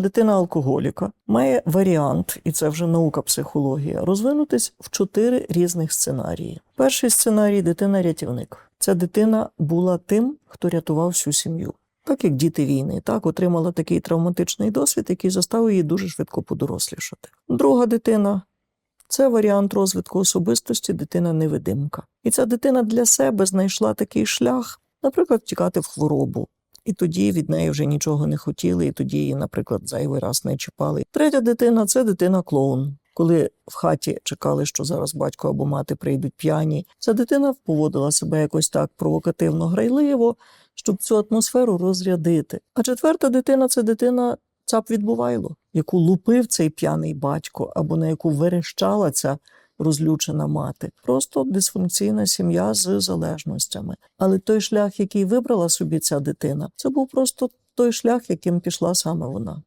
Дитина алкоголіка має варіант, і це вже наука психологія, розвинутись в чотири різних сценарії. Перший сценарій дитина рятівник. Ця дитина була тим, хто рятував всю сім'ю. Так як діти війни, так отримала такий травматичний досвід, який заставив її дуже швидко подорослішати. Друга дитина це варіант розвитку особистості дитина-невидимка. І ця дитина для себе знайшла такий шлях, наприклад, втікати в хворобу. І тоді від неї вже нічого не хотіли, і тоді її, наприклад, зайвий раз не чіпали. Третя дитина це дитина-клоун. Коли в хаті чекали, що зараз батько або мати прийдуть п'яні, ця дитина поводила себе якось так провокативно грайливо, щоб цю атмосферу розрядити. А четверта дитина це дитина цап відбувайло, яку лупив цей п'яний батько, або на яку верещала ця розлючена мати. Просто дисфункційна сім'я з залежностями. Але той шлях, який вибрала собі ця дитина, це був просто той шлях, яким пішла саме вона.